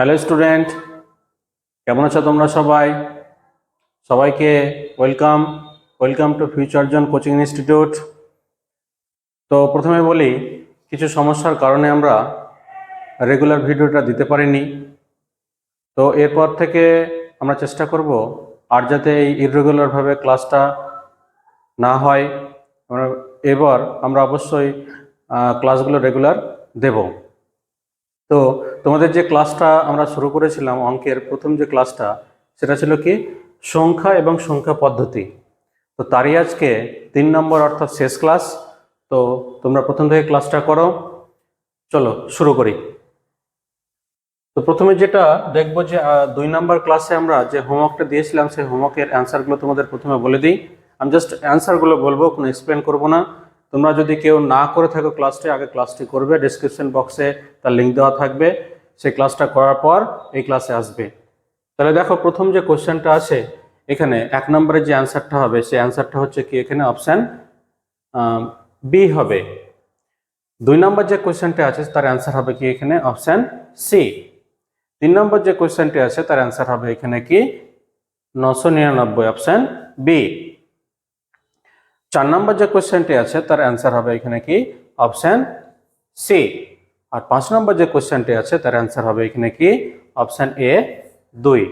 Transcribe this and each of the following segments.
Hello student, কেমন আছো তোমরা সবাই? সবাইকে ওয়েলকাম ওয়েলকাম টু ফিউচার জন কোচিং ইনস্টিটিউট। তো প্রথমে বলি, কিছু সমস্যার কারণে আমরা রেগুলার ভিডিওটা দিতে পারিনি। তো এরপর থেকে আমরা চেষ্টা করব আর যাতে এই ইরেগুলারভাবে ক্লাসটা না হয় এবার আমরা অবশ্যই ক্লাসগুলো রেগুলার দেব। তো তোমাদের যে ক্লাসটা আমরা শুরু করেছিলাম, অঙ্কের প্রথম যে ক্লাসটা, সেটা ছিল কি? সংখ্যা এবং সংখ্যা পদ্ধতি। তো তারই আজকে তিন নম্বর অর্থাৎ শেষ ক্লাস। তো তোমরা প্রথম থেকে ক্লাসটা করো। চলো, শুরু করি। তো প্রথমে যেটা দেখব যে দুই নম্বর ক্লাসে আমরা যে হোমওয়ার্কটা দিয়েছিলাম, সেই হোমওয়ার্কের অ্যান্সারগুলো তোমাদের প্রথমে বলে দিই। আমি জাস্ট অ্যান্সারগুলো বলব, কোনো এক্সপ্লেন করব না। তোমরা যদি কেউ না করে থাকো ক্লাসটি আগে ক্লাসটি করবে। ডিসক্রিপশন বক্সে তার লিঙ্ক দেওয়া থাকবে। সেই ক্লাসটা করার পর এই ক্লাসে আসবে। তাহলে দেখো, প্রথম যে কোশ্চেনটা আছে, এখানে এক নম্বরের যে অ্যান্সারটা হবে সেই অ্যান্সারটা হচ্ছে কি? এখানে অপশান বি হবে। দুই নম্বর যে কোশ্চেনটা আছে, তার অ্যান্সার হবে কি? এখানে অপশান সি তিন নম্বর যে কোশ্চেনটি আছে, তার অ্যান্সার হবে এখানে কি? নশো নিরানব্বই অপশান বি চার নম্বর যে কোশ্চেনটি আছে, তার অ্যান্সার হবে এখানে কি? অপশান সি আর পাঁচ নম্বর যে কোশ্চেনটি আছে, তার অ্যান্সার হবে এখানে কি? অপশান এ দুই।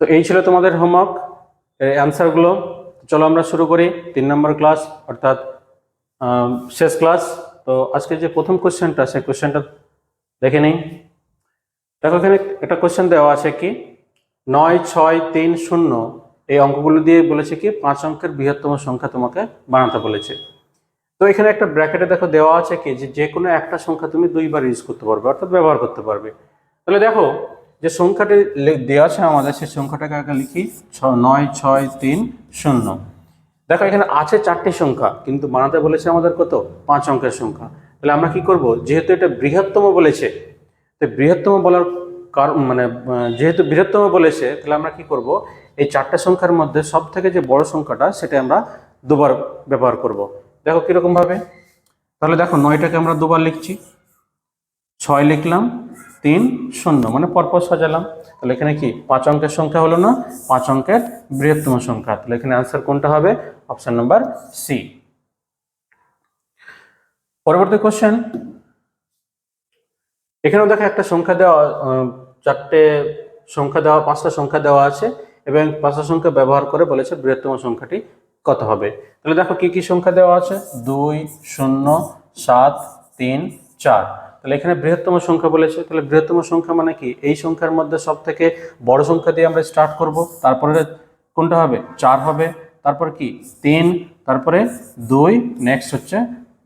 তো এই ছিল তোমাদের হোমওয়ার্ক এই অ্যান্সারগুলো চলো আমরা শুরু করি, তিন নম্বর ক্লাস অর্থাৎ শেষ ক্লাস তো আজকে যে প্রথম কোশ্চেনটা, সেই কোশ্চেনটা দেখে নিই। দেখো এখানে একটা কোশ্চেন দেওয়া আছে কি? নয়, ছয়, তিন, শূন্য এই অঙ্কগুলো দিয়ে বলেছে কি, পাঁচ অঙ্কের বৃহত্তম সংখ্যা তোমাকে বানাতে বলেছে। তো এখানে একটা ব্র্যাকেটে দেখো দেওয়া আছে কি, যে যে কোনো একটা সংখ্যা তুমি দুইবার ইউজ করতে পারবে, অর্থাৎ ব্যবহার করতে পারবে। তাহলে দেখো, যে সংখ্যাটি দেওয়া আছে আমাদের, সেই সংখ্যাটাকে আগে লিখি, ছ, নয়, ছয়, তিন, শূন্য। দেখো, এখানে আছে চারটি সংখ্যা, কিন্তু বানাতে বলেছে আমাদের কত? পাঁচ অঙ্কের সংখ্যা। তাহলে আমরা কি করব? যেহেতু এটা বৃহত্তম বলেছে, তো বৃহত্তম বলার কারণ মানে যেহেতু বৃহত্তম বলেছে, তাহলে আমরা কি করব? এই চারটে সংখ্যার মধ্যে সব থেকে যে বড় সংখ্যাটা, সেটা আমরা দুবার ব্যবহার করব। দেখো কীরকম ভাবে। তাহলে দেখো নয়টাকে আমরা দুবার লিখছি। ছয় লিখলাম, তিন শূন্য মানে পরপর সাজালাম। তাহলে এখানে কি? পাঁচ অঙ্কের সংখ্যা হলো না? পাঁচ অঙ্কের বৃহত্তম সংখ্যা। তাহলে এখানে আনসার কোনটা হবে? অপশন নাম্বার সি পরবর্তী কোশ্চেন এখানেও দেখো একটা সংখ্যা দেওয়া চারটে সংখ্যা দেওয়া, পাঁচটা সংখ্যা দেওয়া আছে। এবং পাঁচটা সংখ্যা ব্যবহার করে বলেছে বৃহত্তম সংখ্যাটি কত হবে। তাহলে দেখো কি কি সংখ্যা দেওয়া আছে? দুই, শূন্য, সাত, তিন, চার। তাহলে এখানে বৃহত্তম সংখ্যা বলেছে। তাহলে বৃহত্তম সংখ্যা মানে কি? এই সংখ্যার মধ্যে সব থেকে বড় সংখ্যা দিয়ে আমরা স্টার্ট করব। তারপরে কোনটা হবে? চার হবে। তারপর কি? তিন। তারপরে দুই। নেক্সট হচ্ছে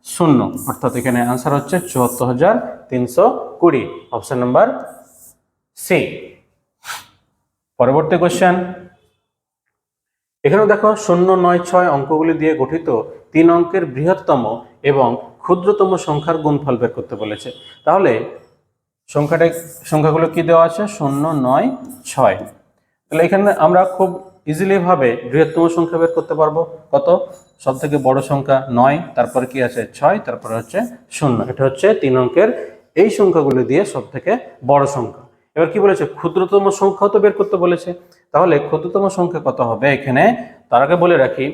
শূন্য। অর্থাৎ এখানে আনসার হচ্ছে চুয়াত্তর হাজার তিনশো কুড়ি। অপশান নাম্বার সি পরবর্তী কোশ্চেন এখানেও দেখো শূন্য, নয়, ছয় অঙ্কগুলি দিয়ে গঠিত তিন অঙ্কের বৃহত্তম এবং ক্ষুদ্রতম সংখ্যার গুণফল বের করতে বলেছে। তাহলে সংখ্যাটা, সংখ্যাগুলো কি দেওয়া আছে? শূন্য, নয়, ছয়। তাহলে এখানে আমরা খুব ইজিলিভাবে বৃহত্তম সংখ্যা বের করতে পারব। কত? সব থেকে বড় সংখ্যা নয়, তারপর কি আছে? ছয়, তারপরে হচ্ছে শূন্য। এটা হচ্ছে তিন অঙ্কের এই সংখ্যাগুলো দিয়ে সব থেকে বড় সংখ্যা। এবার কি বলেছে? ক্ষুদ্রতম সংখ্যাও তো বের করতে বলেছে। তাহলে ক্ষুদ্রতম সংখ্যা কত হবে এখানে? তার আগে বলে রাখি,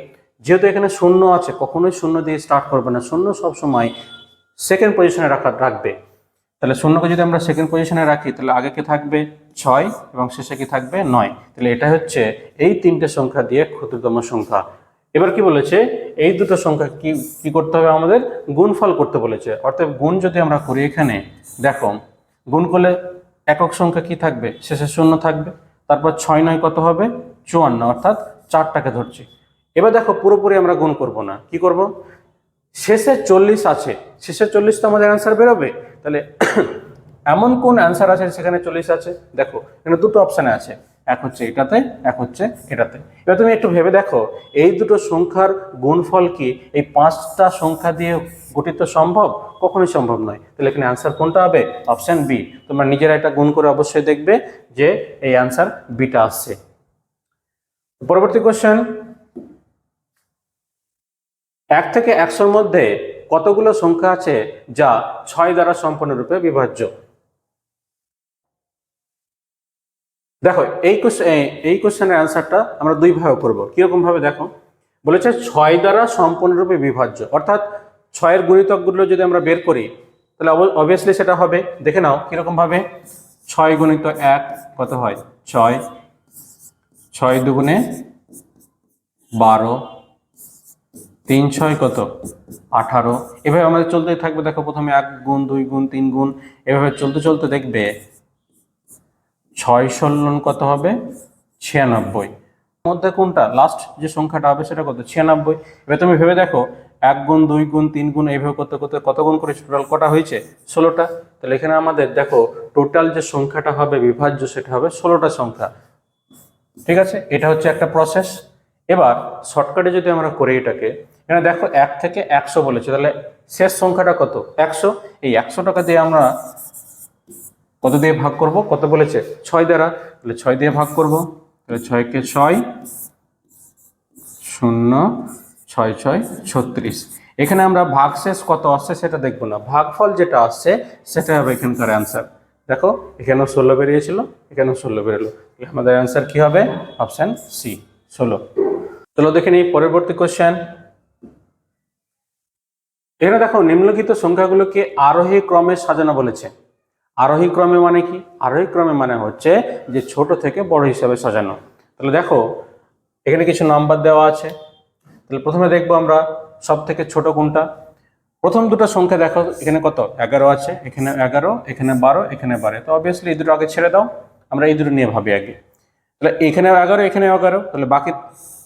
যেহেতু এখানে শূন্য আছে, কখনোই শূন্য দিয়ে স্টার্ট করবে না। শূন্য সবসময় সেকেন্ড পজিশনে রাখা, রাখবে। তাহলে শূন্যকে যদি আমরা সেকেন্ড পজিশনে রাখি, তাহলে আগে কি থাকবে? ছয় এবং শেষে কি থাকবে? নয়। তাহলে এটা হচ্ছে এই তিনটে সংখ্যা দিয়ে ক্ষুদ্রতম সংখ্যা। এবার কি বলেছে? এই দুটো সংখ্যা কি কি করতে হবে আমাদের? গুণফল করতে বলেছে। অর্থাৎ গুণ যদি আমরা করি এখানে, দেখো, গুণ করলে একক সংখ্যা কি থাকবে? শেষে শূন্য থাকবে। তারপর ছয় নয় কত হবে? চুয়ান্ন, অর্থাৎ চারটাকে ধরছি। এবার দেখো, পুরোপুরি আমরা গুণ করব না। কি করব? শেষে চল্লিশ আছে। শেষে চল্লিশ তো আমাদের অ্যান্সার বেরোবে। তাহলে এমন কোন অ্যান্সার আছে সেখানে চল্লিশ আছে? দেখো, এখানে দুটো অপশানে আছে। এক হচ্ছে এটাতে, এক হচ্ছে এটাতে। এবার তুমি একটু ভেবে দেখো, এই দুটো সংখ্যার গুণফল কি এই পাঁচটা সংখ্যা দিয়ে গঠিত সম্ভব? কখনোই সম্ভব নয়। তাহলে এখানে অ্যান্সার কোনটা হবে? অপশান বি তোমরা নিজেরা এটা গুণ করে অবশ্যই দেখবে যে এই অ্যান্সার বিটা আসছে। পরবর্তী কোশ্চেন এক থেকে একশোর মধ্যে কতগুলো সংখ্যা আছে যা ছয় দ্বারা সম্পূর্ণরূপে বিভাজ্য? দেখো, এই কোশ্চেন এই কোশ্চেনের অ্যান্সারটা আমরা দুই ভাবে করব। কীরকম ভাবে দেখো? বলেছে ছয় দ্বারা সম্পূর্ণরূপে বিভাজ্য। অর্থাৎ ছয়ের গুণিতকগুলো যদি আমরা বের করি, তাহলে অবভিয়াসলি সেটা হবে। দেখে নাও কীরকম ভাবে। ছয় গুণিত এক কত হয়? ছয়। ছয় দুগুণে বারো। তিন ছয় কত? আঠারো। এভাবে আমাদের চলতেই থাকবে। দেখো, প্রথমে এক গুণ, দুই গুণ, তিন গুণ। এভাবে চলতে চলতে দেখবে ছয় ষোলন কত হবে? ছিয়ানব্বই। মধ্যে কোনটা? লাস্ট যে সংখ্যাটা হবে সেটা কত? ছিয়ানব্বই। এবার তুমি ভেবে দেখো, এক গুণ, দুই গুণ, তিন গুণ, এইভাবে করতে করতে কত গুণ করে টোটাল কটা হয়েছে? ষোলোটা। তাহলে এখানে আমাদের দেখো টোটাল যে সংখ্যাটা হবে, বিভাজ্য সেটা হবে ষোলোটা সংখ্যা। ঠিক আছে? এটা হচ্ছে একটা প্রসেস এবার শর্টকাটে যদি আমরা করি এটাকে, এখানে দেখো এক থেকে একশো বলেছে। তাহলে শেষ সংখ্যাটা কত? একশো। এই একশো টাকা দিয়ে আমরা কত দিয়ে ভাগ করব? কত বলেছে? ছয় দ্বারা। তাহলে ছয় দিয়ে ভাগ করব। তাহলে ছয়কে ছয়, শূন্য, ছয় ছয়, ছত্রিশ। এখানে আমরা ভাগশেষ কত আসছে সেটা দেখব না। ভাগফল যেটা আসছে, সেটা হবে এখানকার অ্যান্সার দেখো, এখানেও ষোলো বেরিয়েছিল, এখানেও ষোলো বেরোলো। আমাদের অ্যান্সার কি হবে? অপশান সি ষোলো। চলো দেখে নিই পরবর্তী কোশ্চেন এখানে দেখো, নিম্নলিখিত সংখ্যাগুলোকে আরোহী ক্রমে সাজানো বলেছে। আরোহী ক্রমে মানে কি? আরোহী ক্রমে মানে হচ্ছে যে ছোট থেকে বড় হিসাবে সাজানো। তাহলে দেখো, এখানে কিছু নাম্বার দেওয়া আছে। তাহলে প্রথমে দেখব আমরা সব থেকে ছোট কোনটা। প্রথম দুটো সংখ্যা দেখো, এখানে কত? এগারো আছে, এখানে এগারো, এখানে বারো এখানে বারো। তো অবভিয়াসলি এই দুটো আগে ছেড়ে দাও, আমরা এই দুটো নিয়ে ভাবি আগে। তাহলে এখানেও এগারো, এখানে এগারো, তাহলে বাকি,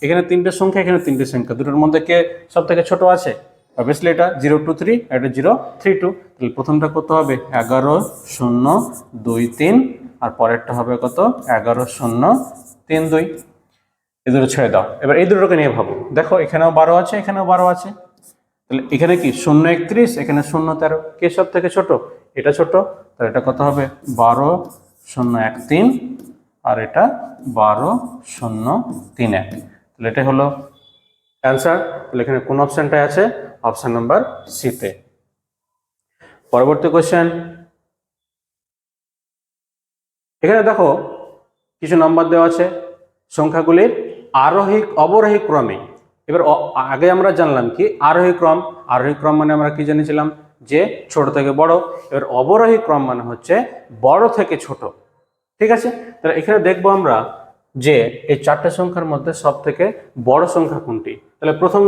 এখানে তিনটে সংখ্যা, এখানে তিনটে সংখ্যা। দুটোর মধ্যে কে সব থেকে ছোট আছে? অবভিয়াসলি এটা জিরো টু থ্রি এটা জিরো থ্রি টু তাহলে প্রথমটা কত হবে? এগারো শূন্য দুই তিন, আর পরেরটা হবে কত? এগারো শূন্য তিন দুই। এই দুটো ছেড়ে দাও। এবার এই দুটোকে নিয়ে ভাবো। দেখো, এখানেও বারো আছে, এখানেও বারো আছে। তাহলে এখানে কি? শূন্য একত্রিশ, এখানে শূন্য তেরো। কে সব থেকে ছোট? এটা ছোট। তাহলে এটা কত হবে? বারো শূন্য এক তিন, আর এটা বারো শূন্য তিন এক। তাহলে এটা হলো অ্যান্সার তাহলে এখানে কোন অপশানটায় আছে? অপশান নাম্বার সিতে পরবর্তী কোশ্চেন এখানে দেখো কিছু নাম্বার দেওয়া আছে, সংখ্যাগুলির আরোহী অবরোহী ক্রমে। এবার আগে আমরা জানলাম কি আরোহী ক্রম। আরোহী ক্রম মানে আমরা কি জেনেছিলাম? যে ছোট থেকে বড়। এবার অবরোহী ক্রম মানে হচ্ছে বড় থেকে ছোট। ঠিক আছে? তাহলে এখানে দেখব আমরা যে এই চারটে সংখ্যার মধ্যে সব থেকে বড় সংখ্যা কোনটি। তাহলে প্রথম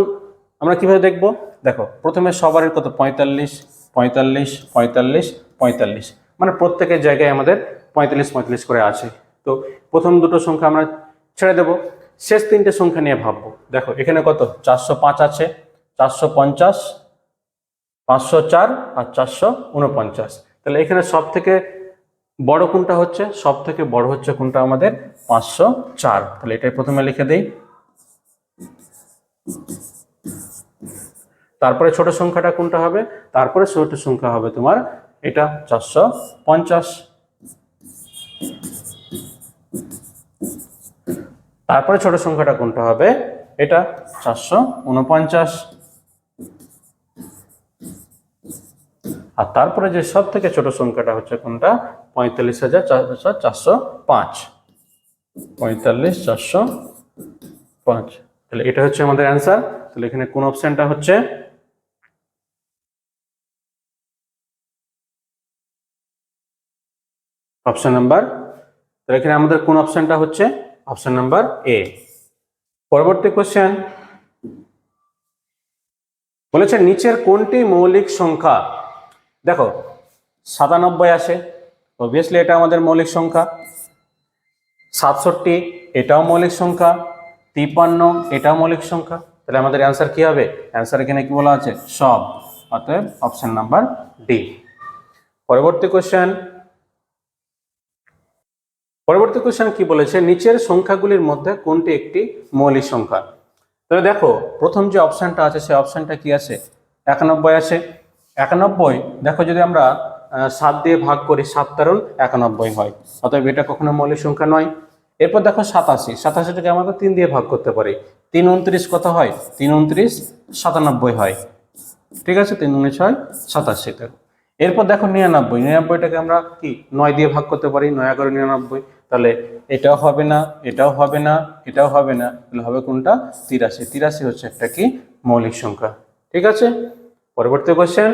আমরা কীভাবে দেখব? দেখো, প্রথমে সবারই কত? পঁয়তাল্লিশ পঁয়তাল্লিশ পঁয়তাল্লিশ পঁয়তাল্লিশ। মানে প্রত্যেকের জায়গায় আমাদের পঁয়তাল্লিশ পঁয়তাল্লিশ করে আছে। তো প্রথম দুটো সংখ্যা আমরা ছেড়ে দেব। শেষ তিনটে সংখ্যা নিয়ে ভাববো। দেখো, এখানে কত? চারশো পাঁচ আছে। চারশো পঞ্চাশ, পাঁচশো চার আর চারশো উনপঞ্চাশ। তাহলে এখানে সব থেকে বড় কোনটা হচ্ছে? সব থেকে বড় হচ্ছে কোনটা আমাদের? পাঁচশো চার। তাহলে এটাই প্রথমে লিখে দিই। তারপরে ছোট সংখ্যাটা কোনটা হবে? তারপরে ছোট সংখ্যা হবে তোমার এটা চারশো পঞ্চাশ। তারপরে ছোট সংখ্যাটা কোনটা হবে? এটা চারশো উনপঞ্চাশ। আর তারপরে যে সব থেকে ছোট সংখ্যাটা হচ্ছে কোনটা? পঁয়তাল্লিশ হাজার চারশো চারশো পাঁচ। পঁয়তাল্লিশ, চারশো পাঁচ। তাহলে এটা হচ্ছে আমাদের অ্যান্সার তাহলে এখানে কোন অপশনটা হচ্ছে? অপশন নাম্বার তাহলে এখানে আমাদের কোন অপশনটা হচ্ছে? অপশন নাম্বার এ পরবর্তী কোশ্চেন বলেছে নিচের কোনটি মৌলিক সংখ্যা? দেখো, সাতানব্বই আসে অবভিয়াসলি এটা আমাদের মৌলিক সংখ্যা। সাতষট্টি, এটাও মৌলিক সংখ্যা। তিপ্পান্ন, এটাও মৌলিক সংখ্যা। তাহলে আমাদের অ্যান্সার কি হবে? অ্যান্সার এখানে কি বলা আছে? সব। অতএব অপশন নাম্বার ডি পরবর্তী কোশ্চেন পরবর্তী কোশ্চেন কি বলেছে? নিচের সংখ্যাগুলির মধ্যে কোনটি একটি মৌলিক সংখ্যা? তাহলে দেখো, প্রথম যে অপশনটা আছে, সেই অপশনটা কি আছে? একানব্বই আছে। একানব্বই, দেখো যদি আমরা সাত দিয়ে ভাগ করি, সাত তেরো একানব্বই হয়। অতএব এটা কখনো মৌলিক সংখ্যা নয়। এরপর দেখো সাতাশি। সাতাশিটাকে আমরা তিন দিয়ে ভাগ করতে পারি। তিন উনত্রিশ কত হয়? তিন উনত্রিশ, সাতানব্বই হয়। ঠিক আছে? তিন উনিশ হয় সাতাশিতে এরপর দেখো নিরানব্বই। নিরানব্বইটাকে আমরা কি? নয় দিয়ে ভাগ করতে পারি। নয়, এগারো, নিরানব্বই। তাহলে এটাও হবে না, এটাও হবে না, এটাও হবে না। তাহলে হবে কোনটা? তিরাশি। তিরাশি হচ্ছে একটা কি? মৌলিক সংখ্যা। ঠিক আছে? পরবর্তী কোশ্চেন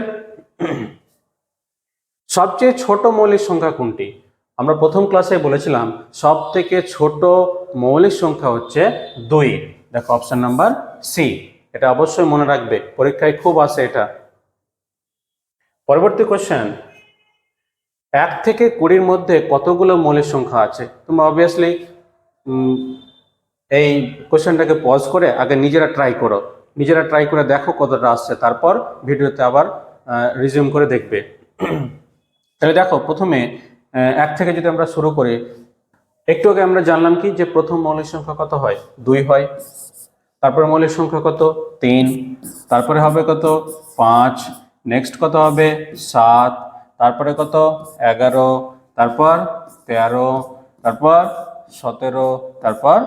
সবচেয়ে ছোট মৌলিক সংখ্যা কোনটি? আমরা প্রথম ক্লাসে বলেছিলাম সব থেকে ছোট মৌলিক সংখ্যা হচ্ছে দুই। দেখো অপশন নাম্বার সি এটা অবশ্যই মনে রাখবে, পরীক্ষায় খুব আসে এটা। পরবর্তী কোশ্চেন এক থেকে কুড়ির মধ্যে কতগুলো মৌলিক সংখ্যা আছে? তোমরা অবভিয়াসলি এই কোশ্চেনটাকে পজ করে আগে নিজেরা ট্রাই করো। নিজেরা ট্রাই করে দেখো কতটা আসছে। তারপর ভিডিওতে আবার রিজিউম করে দেখবে। তাহলে দেখো, প্রথমে এক থেকে যদি আমরা শুরু করি, একটু আগে আমরা জানলাম কি? যে প্রথম মৌলিক সংখ্যা কত হয়? দুই হয়। তারপরে মৌলিক সংখ্যা কত? তিন। তারপরে হবে কত? পাঁচ। নেক্সট কত হবে? সাত। তারপরে কত? এগারো। তারপর তেরো। তারপর সতেরো। তারপর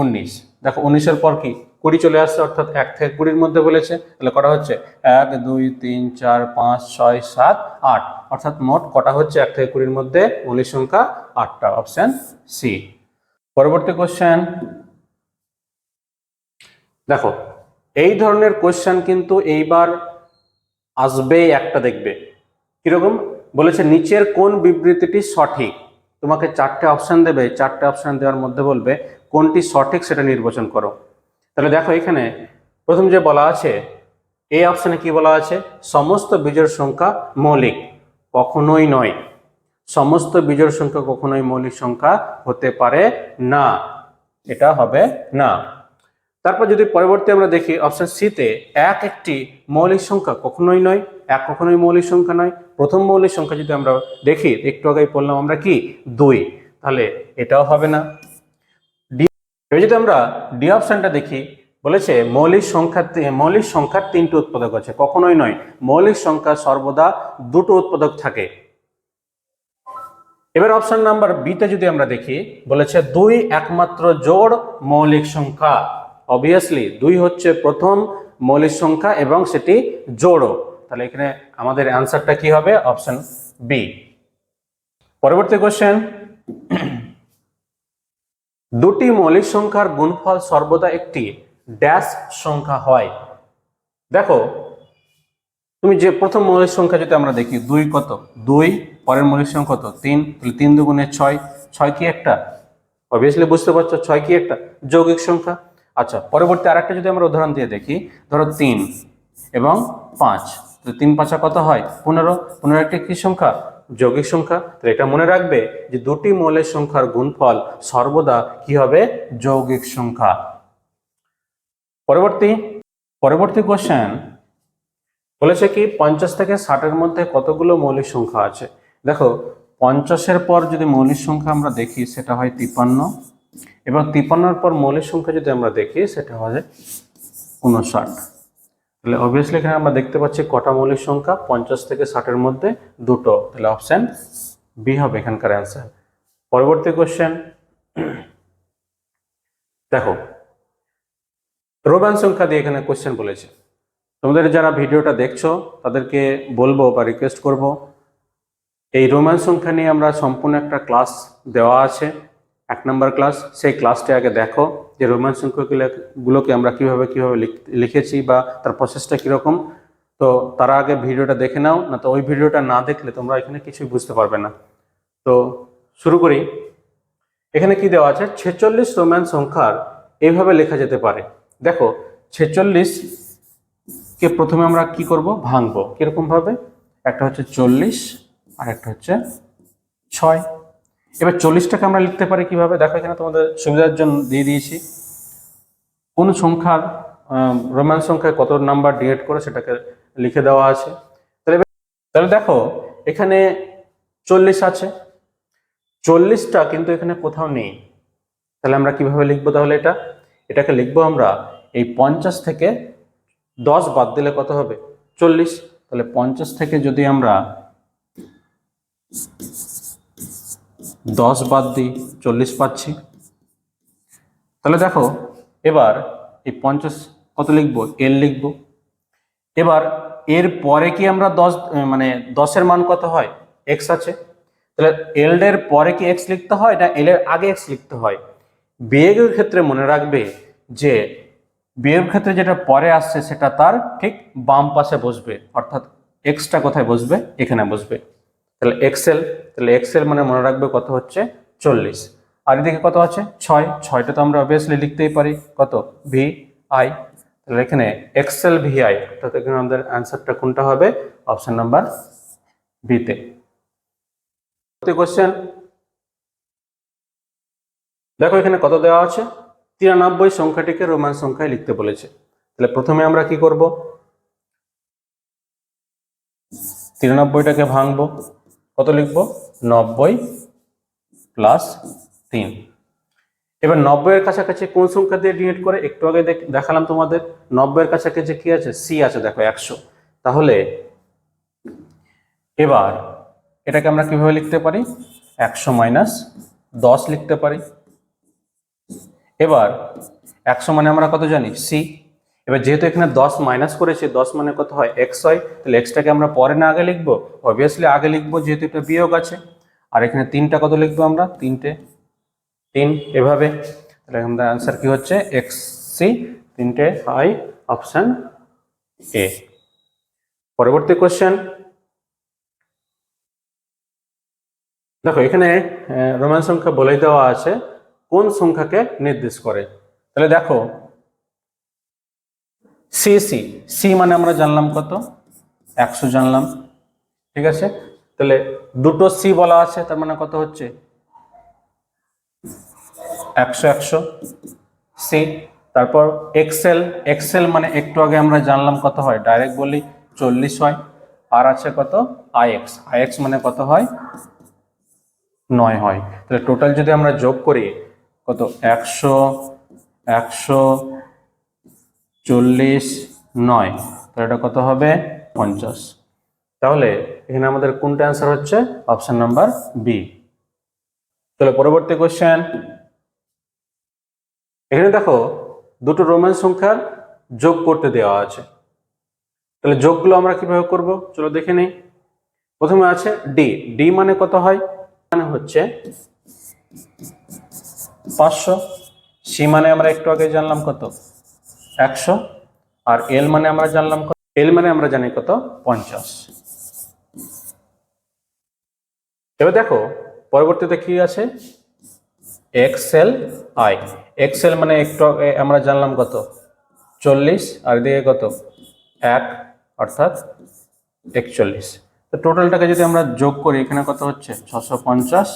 উনিশ। দেখো উনিশের পর কি? কুড়ি চলে আসছে, অর্থাৎ এক থেকে কুড়ির মধ্যে বলেছে। তাহলে কটা হচ্ছে? এক, দুই, তিন, চার, পাঁচ, ছয়, সাত, আট। অর্থাৎ মোট কটা হচ্ছে? এক থেকে কুড়ির মধ্যে মৌলিক সংখ্যা আটটা, অপশন সি পরবর্তী কোশ্চেন দেখো, এই ধরনের কোশ্চেন কিন্তু এইবার আসবেই একটা দেখবে। কীরকম? বলেছে, নিচের কোন বিবৃতিটি সঠিক? তোমাকে চারটে অপশন দেবে, চারটে অপশন দেওয়ার মধ্যে বলবে, কোনটি সঠিক সেটা নির্বাচন করো। তাহলে দেখো এখানে প্রথম যে বলা আছে এই অপশানে কি বলা আছে? সমস্ত বীজের সংখ্যা মৌলিক, কখনোই নয়। সমস্ত বীজের সংখ্যা কখনোই মৌলিক সংখ্যা হতে পারে না। এটা হবে না। তারপর যদি পরবর্তী আমরা দেখি অপশান সিতে এক একটি মৌলিক সংখ্যা কখনোই নয়। এক কখনোই মৌলিক সংখ্যা নয়। প্রথম মৌলিক সংখ্যা যদি আমরা দেখি, একটু আগেই পড়লাম আমরা কি? দুই। তাহলে এটাও হবে না। ডি যদি আমরা ডি অপশনটা দেখি, বলেছে মৌলিক সংখ্যা মৌলিক সংখ্যার তিনটি উৎপাদক আছে। কখনোই নয়, মৌলিক সংখ্যা সর্বদা দুটো উৎপাদক থাকে। এবার অপশন নাম্বার বিতে যদি আমরা দেখি, বলেছে দুই একমাত্র জোড় মৌলিক সংখ্যা। অবভিয়াসলি দুই হচ্ছে প্রথম মৌলিক সংখ্যা এবং সেটি জোড়ও তাহলে এখানে আমাদের অ্যান্সারটা কি হবে? অপশন বি পরবর্তী কোশ্চেন দুটি মৌলিক সংখ্যার গুণফল সর্বদা একটি ড্যাশ সংখ্যা হয়। দেখো, তুমি যে প্রথম মৌলিক সংখ্যা যদি আমরা দেখি, দুই কত? দুই, পরের মৌলিক সংখ্যা কত? তিন, তাহলে তিন দুগুণে ছয়। ছয় কি একটা? অবভিয়াসলি বুঝতে পারছ, ছয় কি একটা? যৌগিক সংখ্যা। আচ্ছা পরবর্তী আরেকটা যদি আমরা উদাহরণ দিয়ে দেখি, ধরো তিন এবং পাঁচ। তো তিন পাঁচা কত হয়? পনেরো। পনেরো একটা কি সংখ্যা? যৌগিক সংখ্যা। তো এটা মনে রাখবে যে দুটি মৌলের সংখ্যার গুণফল সর্বদা কি হবে? যৌগিক সংখ্যা। পরবর্তী। পরবর্তী কোশ্চেন বলেছে কি, পঞ্চাশ থেকে ষাটের মধ্যে কতগুলো মৌলিক সংখ্যা আছে? দেখো, পঞ্চাশের পর যদি মৌলিক সংখ্যা আমরা দেখি, সেটা হয় তিপ্পান্ন। এবং তিপ্পান্নর পর মৌলিক সংখ্যা যদি আমরা দেখি, সেটা হয় উনষাট তাহলে অবভিয়াসলি এখানে আমরা দেখতে পাচ্ছি কটা মৌলিক সংখ্যা, পঞ্চাশ থেকে ষাটের মধ্যে দুটো। তাহলে অপশান বি হবে এখানকার অ্যান্সার পরবর্তী কোশ্চেন দেখো, রোমান সংখ্যা দিয়ে এখানে কোশ্চেন বলেছে। তোমাদের যারা ভিডিওটা দেখছ, তাদেরকে বলব বা রিকোয়েস্ট করব, এই রোমান সংখ্যা নিয়ে আমরা সম্পূর্ণ একটা ক্লাস দেওয়া আছে। এক নম্বর ক্লাস সেই ক্লাসটি আগে দেখো যে রোমান সংখ্যাগুলোকে আমরা কীভাবে কীভাবে লিখ- লিখেছি বা তার প্রসেসটা কীরকম। তো তারা আগে ভিডিওটা দেখে নাও, না তো ওই ভিডিওটা না দেখলে তোমরা এখানে কিছুই বুঝতে পারবে না। তো শুরু করি। এখানে কি দেওয়া আছে? ছেচল্লিশ রোমান সংখ্যার এইভাবে লেখা যেতে পারে। দেখো, ছেচল্লিশ কে প্রথমে আমরা কি করব? ভাঙবো। কীরকম ভাবে একটা হচ্ছে চল্লিশ আর একটা হচ্ছে ছয়। এবার চল্লিশটাকে আমরা লিখতে পারি কীভাবে? দেখো এখানে তোমাদের সুবিধার জন্য দিয়ে দিয়েছি। কোন সংখ্যার রোমান সংখ্যায় কত নাম্বার ডিএড করে সেটাকে লিখে দেওয়া আছে। তাহলে তাহলে দেখো, এখানে চল্লিশ আছে। চল্লিশটা কিন্তু এখানে কোথাও নেই। তাহলে আমরা কীভাবে লিখব তাহলে এটা? এটাকে লিখব আমরা, এই পঞ্চাশ থেকে দশ বাদ দিলে কত হবে? চল্লিশ। তাহলে পঞ্চাশ থেকে যদি আমরা দশ বাদ দিই, চল্লিশ পাচ্ছি। তাহলে দেখো, এবার এই পঞ্চাশ, কত লিখব? এল লিখব। এবার এর পরে কি আমরা দশ মানে দশের মান কত হয়? এক্স আছে। তাহলে এল এর পরে কি এক্স লিখতে হয় না এল এর আগে এক্স লিখতে হয়? বিয়োগের ক্ষেত্রে মনে রাখবে যে বিয়োগের ক্ষেত্রে যেটা পরে আসছে সেটা তার ঠিক বাম পাশে বসবে। অর্থাৎ এক্সটা কোথায় বসবে? এখানে বসবে। তাহলে এক্সেল তাহলে এক্সেল মানে মনে রাখবে কত হচ্ছে? চল্লিশ। আর এদিকে কত আছে? ছয়। ছয়টা তো আমরা অবভিয়াসলি লিখতেই পারি। কত? ভি আই তাহলে এখানে এক্সেল ভি আই অর্থাৎ এখানে আমাদের অ্যান্সারটা কোনটা হবে? অপশন নাম্বার বিতে কোশ্চেন দেখো এখানে কত দেওয়া আছে? তিরানব্বই সংখ্যাটিকে রোমান সংখ্যায় লিখতে বলেছে। তাহলে প্রথমে আমরা কি করব? তিরানব্বইটাকে ভাঙবো। কত লিখব? নব্বই প্লাস তিন। এবার নব্বইয়ের কাছাকাছি কোন সংখ্যা দিয়ে ডিনেট করে? একটু আগে দেখ- দেখালাম তোমাদের। নব্বইয়ের কাছাকাছি কি আছে? সি আছে, দেখো, একশো। তাহলে এবার এটাকে আমরা কীভাবে লিখতে পারি? একশো মাইনাস দশ লিখতে পারি। এবার একশো মানে আমরা কত জানি? সি এবার যেহেতু এখানে দশ মাইনাস করেছি, দশ মানে কত হয়? এক্স হয়, তাহলে এক্সটাকে আমরা পরে না আগে লিখব? অবভিয়াসলি আগে লিখব যেহেতু এটা বিয়োগ আছে। আর এখানে তিনটা কত লিখব আমরা? তিনটে। তিন, এভাবে। তাহলে আমাদের আনসার কি হচ্ছে? এক্স সি তিনটে আই অপশন এ পরবর্তী কোশ্চেন দেখো, এখানে রোমান সংখ্যা বলে দেওয়া আছে, কোন সংখ্যাকে নির্দেশ করে? তাহলে দেখো সি সি। সি মানে আমরা জানলাম কত? একশো জানলাম। ঠিক আছে? তাহলে দুটো সি বলা আছে, তার মানে কত হচ্ছে? একশো একশো। সি। তারপর এক্সেল এক্সেল মানে একটু আগে আমরা জানলাম কত হয়? ডাইরেক্ট বলি চল্লিশ হয়। আর আছে কত? আইএক্স। আইএক্স মানে কত হয়? নয় হয়। তাহলে টোটাল যদি আমরা যোগ করি, কত? একশো একশো চল্লিশ নয়। তাহলে এটা কত হবে? পঞ্চাশ। তাহলে এখানে আমাদের কোনটা অ্যান্সার হচ্ছে? অপশান নাম্বার বি চলো পরবর্তী কোশ্চেন এখানে দেখো, দুটো রোমান সংখ্যার যোগ করতে দেওয়া আছে। তাহলে যোগগুলো আমরা কীভাবে করব? চলো দেখে নিই। প্রথমে আছে ডি ডি মানে কত হয়? মানে হচ্ছে পাঁচশো। সি মানে আমরা একটু আগে জানলাম কত? একশো। আর এল মানে আমরা জানলাম কত? এল মানে আমরা জানি কত? পঞ্চাশ। এবার দেখো, পরবর্তীতে কি আছে? এক্সেল আই এক্সেল মানে একটু আমরা জানলাম কত? চল্লিশ। আর এদিকে কত? এক, অর্থাৎ একচল্লিশ। তো টোটালটাকে যদি আমরা যোগ করি, এখানে কত হচ্ছে? ছশো পঞ্চাশ।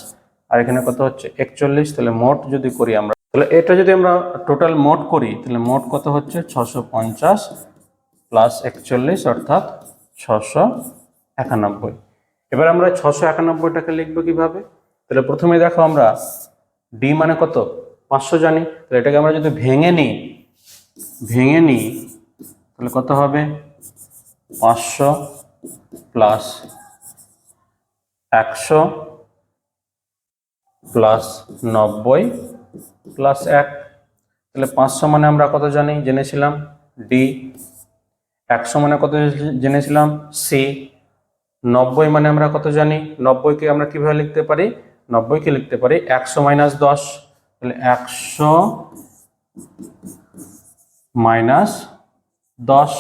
আর এখানে কত হচ্ছে? একচল্লিশ। তাহলে মোট যদি করি আমরা তাহলে এটা যদি আমরা টোটাল মোট করি, তাহলে মোট কত হচ্ছে? ছশো পঞ্চাশ প্লাস একচল্লিশ, অর্থাৎ ছশো একানব্বই। এবার আমরা ছশো একানব্বইটাকে লিখব কীভাবে? তাহলে প্রথমে দেখো আমরা ডি মানে কত? পাঁচশো জানি। তাহলে এটাকে আমরা যদি ভেঙে নিই ভেঙে নিই, তাহলে কত হবে? পাঁচশো প্লাস একশো প্লাস নব্বই প্লাস এক, তাহলে পাঁচশো মানে আমরা কত জানি? জেনেছিলাম ডি একশো মানে কত জেনেছিলাম? সি নব্বই মানে আমরা কত জানি? নব্বইকে আমরা কীভাবে লিখতে পারি? নব্বইকে লিখতে পারি একশো মাইনাস দশ। তাহলে একশো মাইনাস দশ।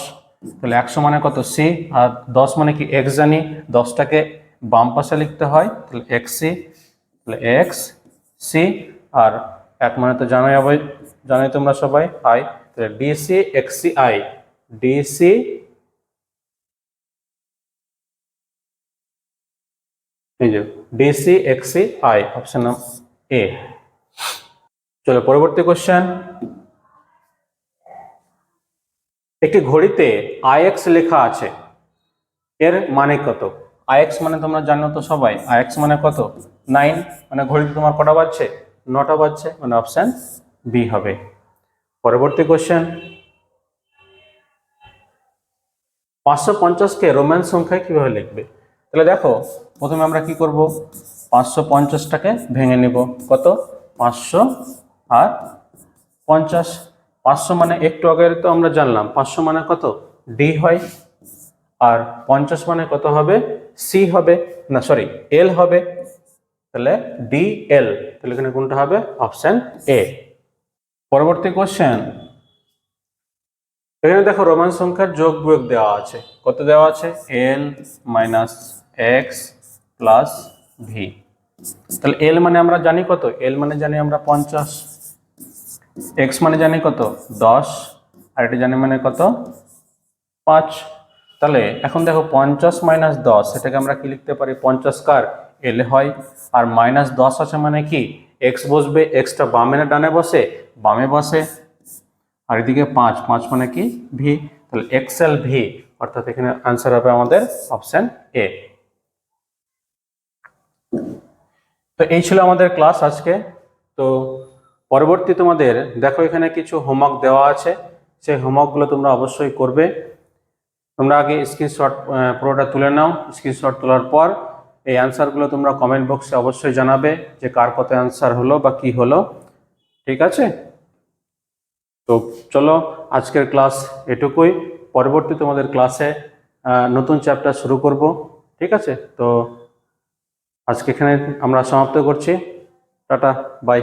তাহলে একশো মানে কত? সি আর দশ মানে কি এক্স জানি? দশটাকে বাম পাশে লিখতে হয়। তাহলে এক্স সি তাহলে এক্স সি আর এক মানে তো জানোই আবার জানোই তোমরা সবাই, আই, তাহলে ডিসি, এক্স, আই, ডিসি, এই যে, DC, X C, I, option A. চলো পরবর্তী কোশ্চেন একটি ঘড়িতে আইএক্স লেখা আছে, এর মানে কত? আইএক্স মানে তোমরা জানো তো সবাই আইএক্স মানে কত? নাইন মানে ঘড়িতে তোমার কটা বাজছে? নটা বাজছে মানে অপশন বি হবে। পরবর্তী কোশ্চেন পাঁচশো পঞ্চাশকে রোমান সংখ্যায় কীভাবে লিখবে? তাহলে দেখো, প্রথমে আমরা কি করব? পাঁচশো পঞ্চাশটাকে ভেঙে নেব। কত? পাঁচশো আর পঞ্চাশ। পাঁচশো মানে একটু আগে তো আমরা জানলাম। পাঁচশো মানে কত? ডি হয়। আর পঞ্চাশ মানে কত হবে? সি হবে। না সরি এল হবে। তাহলে ডি এল তাহলে এখানে কোনটা হবে? অপশন এ পরবর্তী কোশ্চেন এখানে দেখো রোমান সংখ্যার যোগ বিয়োগ দেওয়া আছে। কত দেওয়া আছে? L minus X plus V তাহলে এল মানে আমরা জানি কত? এল মানে জানি আমরা পঞ্চাশ। এক্স মানে জানি কত? দশ। আর এটা জানি মানে কত? পাঁচ। তাহলে এখন দেখো পঞ্চাশ মাইনাস দশ, সেটাকে আমরা কি লিখতে পারি? পঞ্চাশ কার? এল হয়। আর মাইনাস দশ আছে মানে কি? এক্স বসবে এক্সটা বামে না ডানে বসে? বামে বসে। আর এদিকে পাঁচ পাঁচ মানে কি? ভি তাহলে এক্সেল ভি অর্থাৎ এখানে আনসার হবে আমাদের অপশন এ তো এই ছিল আমাদের ক্লাস আজকে। তো পরবর্তী তোমাদের দেখো এখানে কিছু হোমওয়ার্ক দেওয়া আছে। সেই হোমওয়ার্কগুলো তোমরা অবশ্যই করবে। তোমরা আগে স্ক্রিনশট পুরোটা তুলে নাও। স্ক্রিনশট তোলার পর এই অ্যান্সারগুলো তোমরা কমেন্ট বক্সে অবশ্যই জানাবে যে কার কত অ্যান্সার হলো বা কি হলো। ঠিক আছে? তো চলো, আজকের ক্লাস এটুকুই। পরবর্তী তোমাদের ক্লাসে নতুন চ্যাপ্টার শুরু করব। ঠিক আছে? তো আজকে এখানে আমরা সমাপ্ত করছি। Tata bye